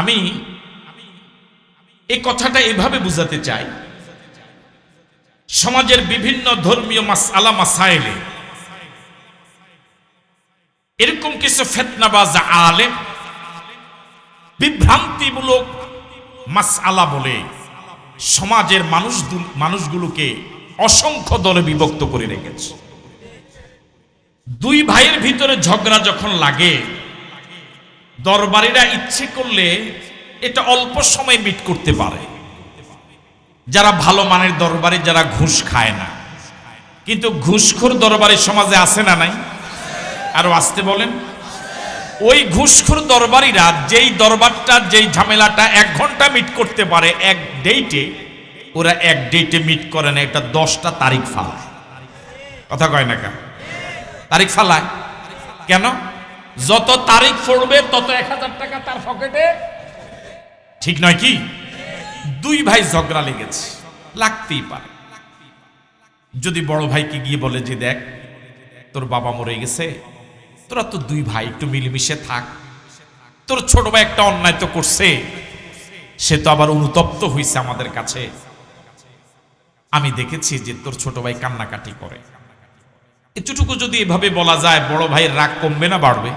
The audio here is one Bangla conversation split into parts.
আমি এই কথাটা এভাবে বুঝাতে চাই। সমাজের বিভিন্ন ধর্মীয় মাস আলা মাসাইলে এরকম কিছু ফেতনাবাজ আলেম বিভ্রান্তিমূলক মাস আলা বলে সমাজের মানুষ মানুষগুলোকে অসংখ্য দলে বিভক্ত করে রেখেছে। দুই ভাইয়ের ভিতরে ঝগড়া যখন লাগে দরবারিরা ইচ্ছে করলে এটা অল্প সময় মিট করতে পারে। যারা ভালো মানের দরবারে যারা ঘুষ খায় না। কিন্তু ঘুষখোর দরবারে সমাজে আসে না নাই? আরও আসতে বলেন। ওই ঘুষখোর দরবারিরা যেই দরবারটা, যেই ঝামেলাটা এক ঘণ্টা মিট করতে পারে এক ডেটে ওরা এক ডেটে মিট করে না, এটা দশটা তারিখ ফালায়। কথা কয় না কেন? তারিখ ফালায়? কেন? যত তারিখ পড়বে, তত এক হাজার টাকা তার পকেটে। ঠিক নয় কি? দুই ভাই ঝগড়া লেগেছে। লাগতেই পারে। যদি বড় ভাইকে গিয়ে বলে যে, দেখ, তোর বাবা মরে গেছে। তোরা তো দুই ভাই, একটু মিলেমিশে থাক। তোর ছোট ভাই একটা অন্যায় তো করছে। সে তো আবার অনুতপ্ত হয়েছে আমাদের কাছে। আমি দেখেছি যে তোর ছোট ভাই কান্নাকাটি করে। এতটুকু যদি এভাবে বলা যায়, বড় ভাইয়ের রাগ কমবে না বাড়বে?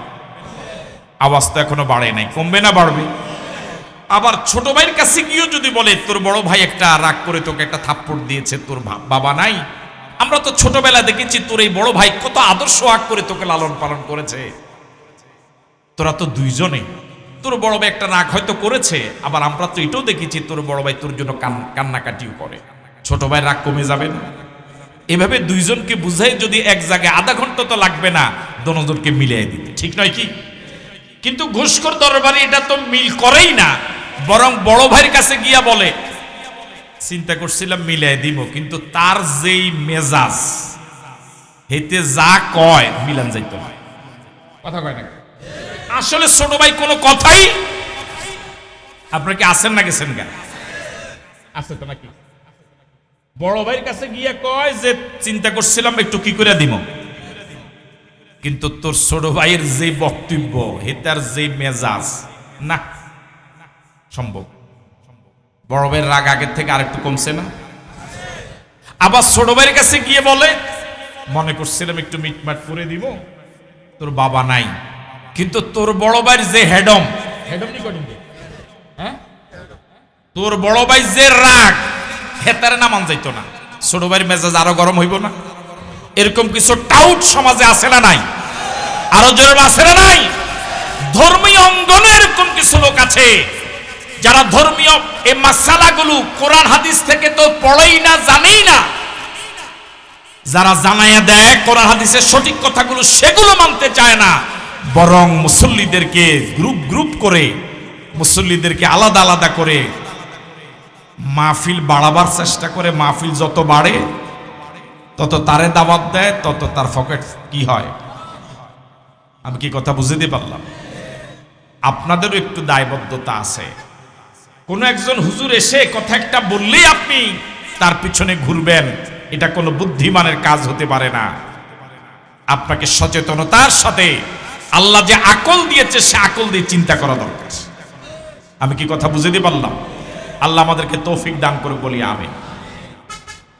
আওয়াজ তো এখনও বাড়ে নাই, কমবে না বাড়বে? আবার ছোট ভাইয়ের কাছে গিয়েও যদি বলে, তোর বড় ভাই একটা রাগ করে তোকে একটা থাপ্পড় দিয়েছে, তোর বাবা নাই? আমরা তো ছোটবেলা দেখেছি, তোর এই বড় ভাই কত আদর্শ আগ করে তোকে লালন পালন করেছে। তোরা তো দুইজনে, তোর বড় ভাই একটা রাগ হয়তো করেছে, আবার আমরা তো এটাও দেখেছি, তোর বড় ভাই তোর জন্য কান্নাকাটিও করে। ছোট ভাই রাগ কমে যাবে না? এভাবে দুইজনকে বুঝাই যদি এক জায়গায় আধা ঘণ্টা তো লাগবে না, দনোজনকে মিলিয়ে দিতে। ঠিক নয় কি? কিন্তু ঘুষখোর দরবারে এটা তো মিল করেই না, বরং বড় ভাইয়ের কাছে গিয়া বলে, চিন্তা করছিলাম মিলাই দিব, কিন্তু তার যেই মেজাজ, হেতে যা কয়, মিলান যাইতে হয়। কথা কয় না আসলে ছোট ভাই কোনো কথাই আপনার কি আসেন না গেছেন গা? আছে তো নাকি? বড় ভাইয়ের কাছে গিয়ে কয় যে, চিন্তা করছিলাম একটু কি করে দিব কিন্তু তোর ছোট ভাইয়ের যে বক্তব্য হেতার যে মেজাজ, না, সম্ভব। বড় ভাইয়ের রাগ আগের থেকে আরেকটু কমছে না? আবার ছোট ভাইয়ের কাছে গিয়ে বলে, মনে করছিলাম একটু মিটমাট করে দিব তোর বাবা নাই। কিন্তু তোর বড় ভাইয়ের যে হেডম হেডম নি হ্যাঁ? তোর বড় ভাই যে রাগ হেতারে নামান যাইতো না। ছোট ভাইয়ের মেজাজ আরও গরম হইব না। এরকম কিছু টাউট সমাজে আছে না নাই? আরও জোরে আছে না নাই? ধর্মীয় অঙ্গনে এরকম কিছু লোক আছে, যারা ধর্মীয় এই মাসালাগুলো কোরআন হাদিস থেকে তো পড়েই না, জানেই না। যারা জানাইয়া দেয় কোরআন হাদিসের সঠিক কথাগুলো, সেগুলো মানতে চায় না। বরং মুসল্লিদেরকে গ্রুপ গ্রুপ করে, মুসল্লিদেরকে আলাদা আলাদা করে মাহফিল বাড়াবার চেষ্টা করে, মাহফিল যত বাড়ে, তত তারে দাবাত দেয়, তত তার পকেট কি হয়? আমি কি কথা বুঝে বুঝতে পারলাম? আপনাদেরও একটু দায়বদ্ধতা আছে। কোনো একজন হুজুর এসে কথা একটা বললেই আপনি তার পিছনে ঘুরবেন। এটা কোনো বুদ্ধিমানের কাজ হতে পারে না। আপনাকে সচেতনতার সাথে আল্লাহ যে আকল দিয়েছে, সে আকল দিয়ে চিন্তা করা দরকার। আমি কি কথা বুঝতে পারলাম? আল্লাহ আমাদেরকে তৌফিক দান করুক বলি আমি